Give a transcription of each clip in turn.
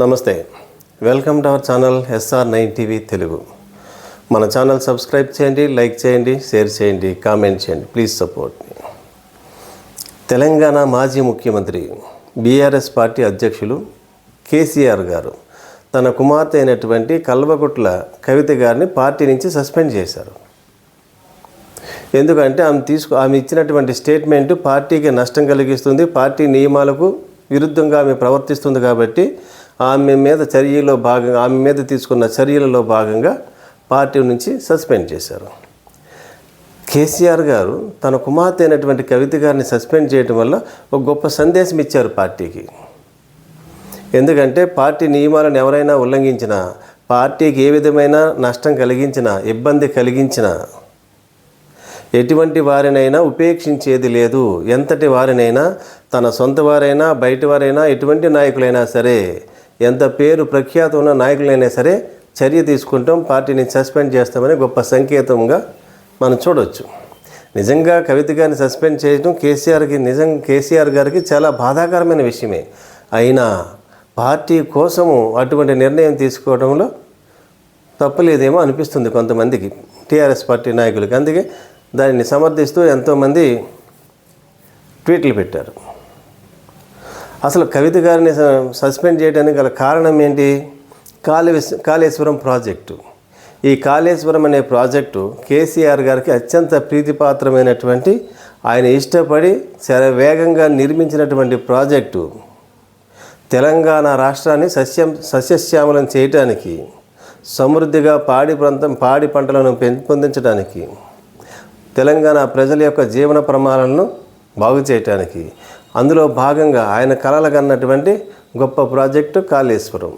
నమస్తే. Welcome to our channel SR nine TV Telugu. మన channel subscribe చేయండి like చేయండి షేర్ చేయండి కామెంట్ చేయండి. ప్లీజ్ సపోర్ట్ తెలంగాణ మాజీ ముఖ్యమంత్రి బీఆర్ఎస్ పార్టీ అధ్యక్షులు కేసీఆర్ గారు తన కుమార్తె అయినటువంటి కల్వకుట్ల కవిత గారిని పార్టీ నుంచి సస్పెండ్ చేశారు. ఎందుకంటే ఆమె తీసుకు ఆమె ఇచ్చినటువంటి స్టేట్మెంట్ పార్టీకి నష్టం కలిగిస్తుంది పార్టీ నియమాలకు విరుద్ధంగా ఆమె ప్రవర్తిస్తుంది కాబట్టి ఆమె మీద చర్యలో భాగంగా ఆమె మీద తీసుకున్న చర్యలలో భాగంగా పార్టీ నుంచి సస్పెండ్ చేశారు. కేసీఆర్ గారు తన కుమార్తె అయినటువంటి కవిత గారిని సస్పెండ్ చేయడం వల్ల ఒక గొప్ప సందేశం ఇచ్చారు పార్టీకి. ఎందుకంటే పార్టీ నియమాలను ఎవరైనా ఉల్లంఘించినా పార్టీకి ఏ విధమైన నష్టం కలిగించినా ఇబ్బంది కలిగించినా ఎటువంటి వారినైనా ఉపేక్షించేది లేదు. ఎంతటి వారినైనా తన సొంత వారైనా బయట వారైనా ఎటువంటి నాయకులైనా సరే ఎంత పేరు ప్రఖ్యాత ఉన్న నాయకులైనా సరే చర్య తీసుకుంటాం పార్టీని సస్పెండ్ చేస్తామని గొప్ప సంకేతంగా మనం చూడవచ్చు నిజంగా కవిత గారిని సస్పెండ్ చేయడం కేసీఆర్కి నిజం కేసీఆర్ గారికి చాలా బాధాకరమైన విషయమే. అయినా పార్టీ కోసము అటువంటి నిర్ణయం తీసుకోవడంలో తప్పలేదేమో అనిపిస్తుంది కొంతమందికి టీఆర్ఎస్ పార్టీ నాయకులకి. అందుకే దానిని సమర్థిస్తూ ఎంతోమంది ట్వీట్లు పెట్టారు. అసలు కవిత గారిని సస్పెండ్ చేయడానికి గల కారణం ఏంటి? కాళే కాళేశ్వరం ప్రాజెక్టు. ఈ కాళేశ్వరం అనే ప్రాజెక్టు కేసీఆర్ గారికి అత్యంత ప్రీతిపాత్రమైనటువంటి ఆయన ఇష్టపడి చాలా వేగంగా నిర్మించినటువంటి ప్రాజెక్టు. తెలంగాణ రాష్ట్రాన్ని సస్యం సస్యశ్యామలం చేయటానికి సమృద్ధిగా పాడి ప్రాంతం పాడి పంటలను పెంపొందించడానికి తెలంగాణ ప్రజల యొక్క జీవన ప్రమాణాలను బాగు చేయటానికి అందులో భాగంగా ఆయన కలలగన్నటువంటి గొప్ప ప్రాజెక్టు కాళేశ్వరం.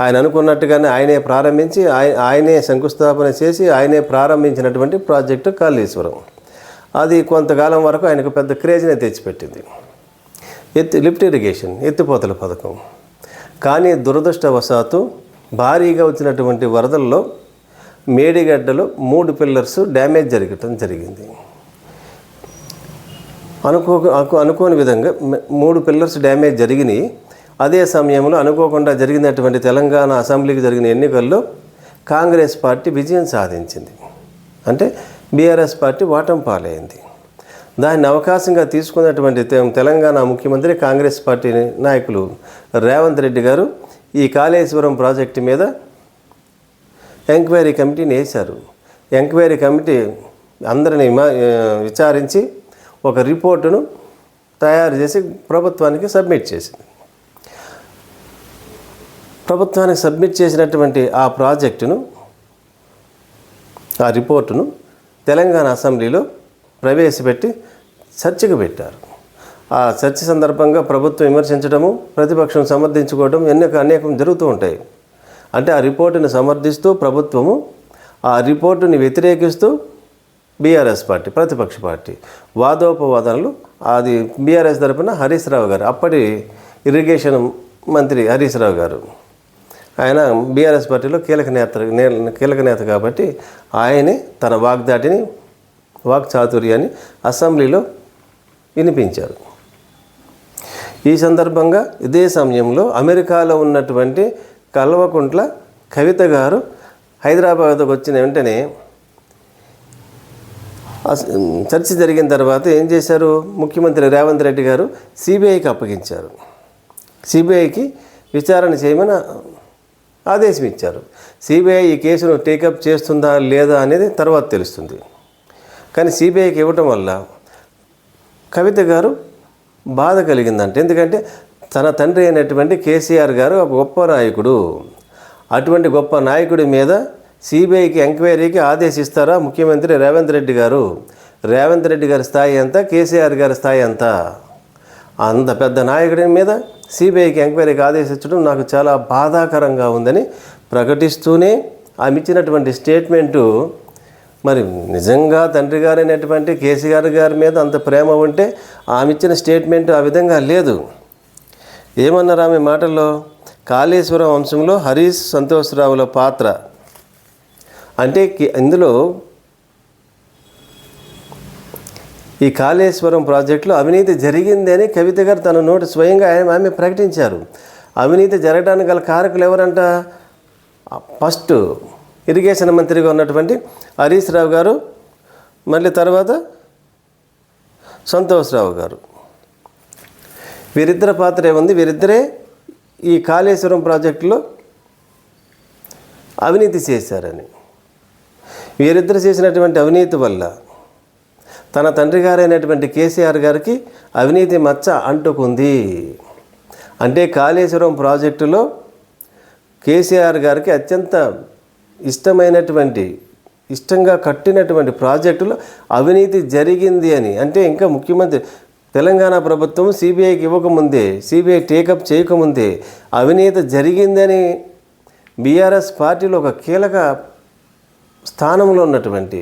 ఆయన అనుకున్నట్టుగానే ఆయనే ప్రారంభించి ఆయనే శంకుస్థాపన చేసి ఆయనే ప్రారంభించినటువంటి ప్రాజెక్టు కాళేశ్వరం. అది కొంతకాలం వరకు ఆయనకు పెద్ద క్రేజ్నే తెచ్చిపెట్టింది. ఎత్తు లిఫ్ట్ ఇరిగేషన్ ఎత్తిపోతల పథకం. కానీ దురదృష్టవశాత్తు భారీగా వచ్చినటువంటి వరదల్లో మేడిగడ్డలో మూడు పిల్లర్స్ డ్యామేజ్ జరగటం జరిగింది. అనుకో అనుకోని విధంగా మూడు పిల్లర్స్ డ్యామేజ్ జరిగినాయి. అదే సమయంలో అనుకోకుండా జరిగినటువంటి తెలంగాణ అసెంబ్లీకి జరిగిన ఎన్నికల్లో కాంగ్రెస్ పార్టీ విజయం సాధించింది. అంటే బీఆర్ఎస్ పార్టీ ఓటం పాలైంది. దాన్ని అవకాశంగా తీసుకున్నటువంటి తెలంగాణ ముఖ్యమంత్రి కాంగ్రెస్ పార్టీ నాయకులు రేవంత్ రెడ్డి గారు ఈ కాళేశ్వరం ప్రాజెక్టు మీద ఎంక్వైరీ కమిటీని వేశారు. ఎంక్వైరీ కమిటీ అందరిని మా- విచారించి ఒక రిపోర్టును తయారు చేసి ప్రభుత్వానికి సబ్మిట్ చేసింది. ప్రభుత్వానికి సబ్మిట్ చేసినటువంటి ఆ ప్రాజెక్టును ఆ రిపోర్టును తెలంగాణ అసెంబ్లీలో ప్రవేశపెట్టి చర్చకు పెట్టారు. ఆ చర్చ సందర్భంగా ప్రభుత్వం విమర్శించడము ప్రతిపక్షం సమర్థించుకోవడం ఎన్నిక అనేకం జరుగుతూ ఉంటాయి. అంటే ఆ రిపోర్టును సమర్థిస్తూ ప్రభుత్వము ఆ రిపోర్టుని వ్యతిరేకిస్తూ బీఆర్ఎస్ పార్టీ ప్రతిపక్ష పార్టీ. వాదోపవాదనలు అది బీఆర్ఎస్ తరపున హరీష్ రావు గారు అప్పటి ఇరిగేషన్ మంత్రి హరీష్ రావు గారు. ఆయన బీఆర్ఎస్ పార్టీలో కీలక నేత నే- కీలక నేత కాబట్టి ఆయనే తన వాగ్దాటిని వాక్ చాతుర్యాన్ని అసెంబ్లీలో వినిపించారు. ఈ సందర్భంగా ఇదే సమయంలో అమెరికాలో ఉన్నటువంటి కల్వకుంట్ల కవిత గారు హైదరాబాద్కు వచ్చిన వెంటనే చర్చ జరిగిన తర్వాత ఏం చేశారు? ముఖ్యమంత్రి రేవంత్ రెడ్డి గారు సిబిఐకి అప్పగించారు. సిబిఐకి విచారణ చేయమని ఆదేశం ఇచ్చారు. సిబిఐ ఈ కేసును టేకప్ చేస్తుందా లేదా అనేది తర్వాత తెలుస్తుంది. కానీ సిబిఐకి ఇవ్వటం వల్ల కవిత గారు బాధ కలిగిందంట. ఎందుకంటే తన తండ్రి అయినటువంటి కేసీఆర్ గారు ఒక గొప్ప నాయకుడు. అటువంటి గొప్ప నాయకుడి మీద సిబిఐకి ఎంక్వైరీకి ఆదేశిస్తారా ముఖ్యమంత్రి రేవంత్ రెడ్డి గారు? రేవంత్ రెడ్డి గారి స్థాయి ఎంత? కేసీఆర్ గారి స్థాయి ఎంత? అంత పెద్ద నాయకుడి మీద సిబిఐకి ఎంక్వైరీకి ఆదేశించడం నాకు చాలా బాధాకరంగా ఉందని ప్రకటిస్తూనే ఆమె ఇచ్చినటువంటి స్టేట్మెంటు మరి నిజంగా తండ్రి గారైనటువంటి కేసీఆర్ గారి మీద అంత ప్రేమ ఉంటే ఆమె ఇచ్చిన స్టేట్మెంట్ ఆ విధంగా లేదు. ఏమన్నారు ఆమె మాటల్లో? కాళేశ్వరం వంశంలో హరీష్ సంతోష్రావుల పాత్ర అంటే ఇందులో ఈ కాళేశ్వరం ప్రాజెక్టులో అవినీతి జరిగింది అని కవిత గారు తన నోటి స్వయంగా ఆయన ఆమె ప్రకటించారు. అవినీతి జరగడానికి గల కారకులు ఎవరంట? ఫస్ట్ ఇరిగేషన్ మంత్రిగా ఉన్నటువంటి హరీష్ రావు గారు మళ్ళీ తర్వాత సంతోష్రావు గారు. వీరిద్దరి పాత్ర ఏముంది? వీరిద్దరే ఈ కాళేశ్వరం ప్రాజెక్టులో అవినీతి చేశారని. వీరిద్దరు చేసినటువంటి అవినీతి వల్ల తన తండ్రి గారైనటువంటి కేసీఆర్ గారికి అవినీతి మచ్చ అంటుకుంది. అంటే కాళేశ్వరం ప్రాజెక్టులో కేసీఆర్ గారికి అత్యంత ఇష్టమైనటువంటి ఇష్టంగా కట్టినటువంటి ప్రాజెక్టులో అవినీతి జరిగింది అని. అంటే ఇంకా ముఖ్యమంత్రి తెలంగాణ ప్రభుత్వం సిబిఐకి ఇవ్వకముందే సిబిఐ టేకప్ చేయకముందే అవినీతి జరిగిందని బీఆర్ఎస్ పార్టీలో ఒక కీలక స్థానంలో ఉన్నటువంటి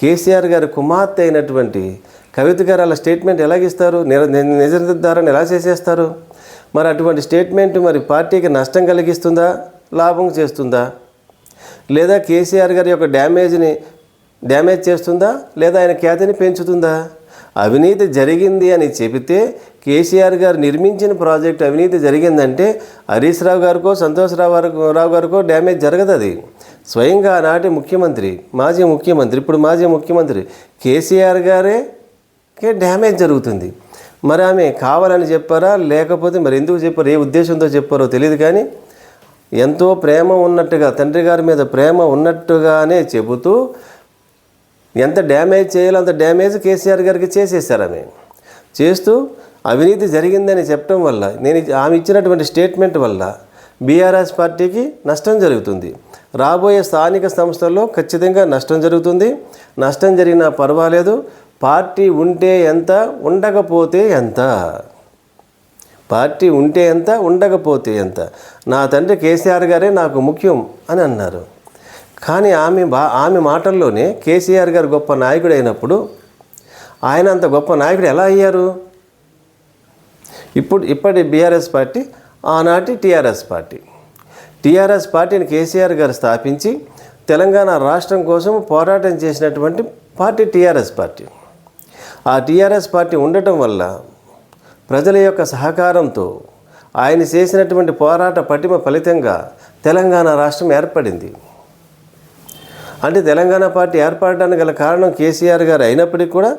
కేసీఆర్ గారి కుమార్తె అయినటువంటి కవిత గారు అలా స్టేట్మెంట్ ఎలాగిస్తారు? నిర నిజ నిర్ధారణ ఎలా చేసేస్తారు? మరి అటువంటి స్టేట్మెంట్ మరి పార్టీకి నష్టం కలిగిస్తుందా? లాభం చేస్తుందా? లేదా కేసీఆర్ గారి యొక్క డ్యామేజ్ని డ్యామేజ్ చేస్తుందా? లేదా ఆయన ఖ్యాతిని పెంచుతుందా? అవినీతి జరిగింది అని చెబితే కేసీఆర్ గారు నిర్మించిన ప్రాజెక్ట్ అవినీతి జరిగిందంటే హరీష్ రావు గారికో సంతోషరావు గారికో రావు గారికో డ్యామేజ్ జరగదు అది స్వయంగా ఆనాటి ముఖ్యమంత్రి మాజీ ముఖ్యమంత్రి ఇప్పుడు మాజీ ముఖ్యమంత్రి కేసీఆర్ గారే కే డ్యామేజ్ జరుగుతుంది. మరి ఆమె కావాలని చెప్పారా? లేకపోతే మరి ఎందుకు చెప్పారు? ఏ ఉద్దేశంతో చెప్పారో తెలియదు కానీ ఎంతో ప్రేమ ఉన్నట్టుగా తండ్రి గారి మీద ప్రేమ ఉన్నట్టుగానే చెబుతూ ఎంత డ్యామేజ్ చేయాలో అంత డ్యామేజ్ కేసీఆర్ గారికి చేసేసారు ఆమె. చేస్తూ అవినీతి జరిగిందని చెప్పడం వల్ల నేను ఆమె ఇచ్చినటువంటి స్టేట్మెంట్ వల్ల బీఆర్ఎస్ పార్టీకి నష్టం జరుగుతుంది. రాబోయే స్థానిక సంస్థల్లో ఖచ్చితంగా నష్టం జరుగుతుంది. నష్టం జరిగినా పర్వాలేదు. పార్టీ ఉంటే ఎంత ఉండకపోతే ఎంత? పార్టీ ఉంటే ఎంత ఉండకపోతే ఎంత? నా తండ్రి కేసీఆర్ గారే నాకు ముఖ్యం అని అన్నారు. కానీ ఆమె బా ఆమె మాటల్లోనే కేసీఆర్ గారు గొప్ప నాయకుడు అయినప్పుడు ఆయన అంత గొప్ప నాయకుడు ఎలా అయ్యారు? ఇప్పుడు ఇప్పటి బీఆర్ఎస్ పార్టీ ఆనాటి టీఆర్ఎస్ పార్టీ. టీఆర్ఎస్ పార్టీని కేసీఆర్ గారు స్థాపించి తెలంగాణ రాష్ట్రం కోసం పోరాటం చేసినటువంటి పార్టీ టీఆర్ఎస్ పార్టీ. ఆ టీఆర్ఎస్ పార్టీ ఉండటం వల్ల ప్రజల యొక్క సహకారంతో ఆయన చేసినటువంటి పోరాట పటిమ ఫలితంగా తెలంగాణ రాష్ట్రం ఏర్పడింది. అంటే తెలంగాణ పార్టీ ఏర్పడడానికి గల కారణం కేసీఆర్ గారు అయినప్పటికీ కూడా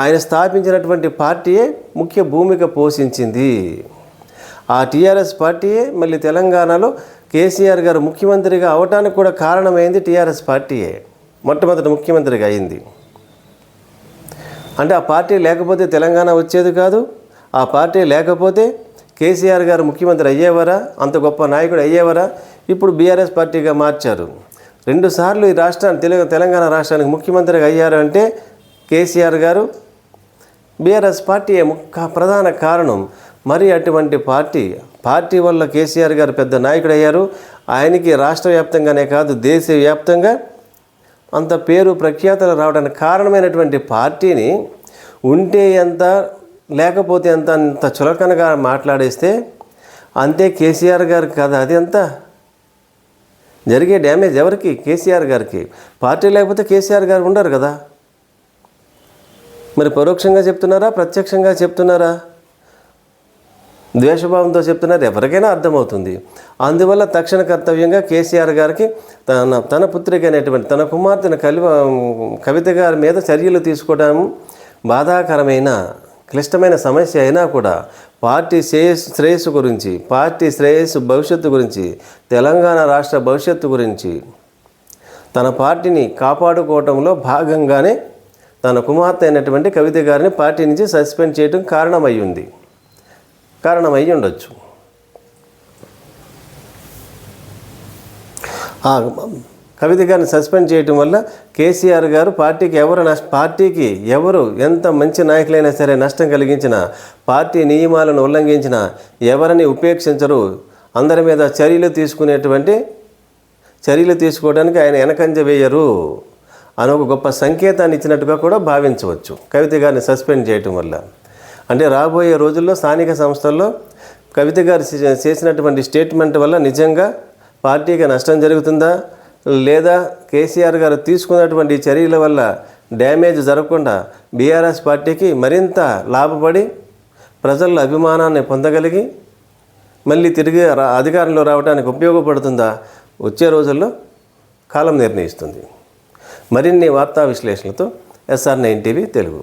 ఆయన స్థాపించినటువంటి పార్టీయే ముఖ్య భూమిక పోషించింది. ఆ టీఆర్ఎస్ పార్టీయే మళ్ళీ తెలంగాణలో కేసీఆర్ గారు ముఖ్యమంత్రిగా అవటానికి కూడా కారణమైంది టీఆర్ఎస్ పార్టీయే. మొట్టమొదటి ముఖ్యమంత్రిగా అయింది. అంటే ఆ పార్టీ లేకపోతే తెలంగాణ వచ్చేది కాదు. ఆ పార్టీ లేకపోతే కేసీఆర్ గారు ముఖ్యమంత్రి అయ్యేవారా? అంత గొప్ప నాయకుడు అయ్యేవారా? ఇప్పుడు బీఆర్ఎస్ పార్టీగా మార్చారు. రెండుసార్లు ఈ రాష్ట్రాన్ని తెలుగు తెలంగాణ రాష్ట్రానికి ముఖ్యమంత్రిగా అయ్యారు అంటే కేసీఆర్ గారు బీఆర్ఎస్ పార్టీ ప్రధాన కారణం. మరి అటువంటి పార్టీ పార్టీ వల్ల కేసీఆర్ గారు పెద్ద నాయకుడు అయ్యారు ఆయనకి రాష్ట్ర వ్యాప్తంగానే కాదు దేశవ్యాప్తంగా అంత పేరు ప్రఖ్యాతలు రావడానికి కారణమైనటువంటి పార్టీని ఉంటే ఎంత లేకపోతే ఎంత అంత చులకనగా మాట్లాడేస్తే అంతే కేసీఆర్ గారికి కదా అది ఎంత? జరిగే డ్యామేజ్ ఎవరికి? కేసీఆర్ గారికి. పార్టీ లేకపోతే కేసీఆర్ గారు ఉండరు కదా. మరి పరోక్షంగా చెప్తున్నారా ప్రత్యక్షంగా చెప్తున్నారా? ద్వేషభావంతో చెప్తున్నారు ఎవరికైనా అర్థమవుతుంది. అందువల్ల తక్షణ కర్తవ్యంగా కేసీఆర్ గారికి తన తన పుత్రిక అనేటువంటి తన కుమార్తెను కలివ కవిత గారి మీద చర్యలు తీసుకోవడం బాధాకరమైన క్లిష్టమైన సమస్య అయినా కూడా పార్టీ శ్రేయస్సు శ్రేయస్సు గురించి పార్టీ శ్రేయస్సు భవిష్యత్తు గురించి తెలంగాణ రాష్ట్ర భవిష్యత్తు గురించి తన పార్టీని కాపాడుకోవటంలో భాగంగానే తన కుమార్తె అయినటువంటి కవిత గారిని పార్టీ నుంచి సస్పెండ్ చేయడం కారణమయ్యింది కారణమై ఉండొచ్చు కవిత గారిని సస్పెండ్ చేయటం వల్ల కేసీఆర్ గారు పార్టీకి ఎవరు నష్ట పార్టీకి ఎవరు ఎంత మంచి నాయకులైనా సరే నష్టం కలిగించిన పార్టీ నియమాలను ఉల్లంఘించిన ఎవరిని ఉపేక్షించరు. అందరి మీద చర్యలు తీసుకునేటువంటి చర్యలు తీసుకోవడానికి ఆయన వెనకంజ వేయరు అని ఒక గొప్ప సంకేతాన్ని ఇచ్చినట్టుగా కూడా భావించవచ్చు. కవిత గారిని సస్పెండ్ చేయటం వల్ల. అంటే రాబోయే రోజుల్లో స్థానిక సంస్థల్లో కవిత గారు చేసినటువంటి స్టేట్మెంట్ వల్ల నిజంగా పార్టీకి నష్టం జరుగుతుందా? లేదా కేసీఆర్ గారు తీసుకున్నటువంటి చర్యల వల్ల డ్యామేజ్ జరగకుండా బీఆర్ఎస్ పార్టీకి మరింత లాభపడి ప్రజల అభిమానాన్ని పొందగలిగి మళ్ళీ తిరిగి రా అధికారంలో రావడానికి ఉపయోగపడుతుందా? వచ్చే రోజుల్లో కాలం నిర్ణయిస్తుంది. మరిన్ని వార్తా విశ్లేషణలతో ఎస్ఆర్ నైన్ టీవీ తెలుగు.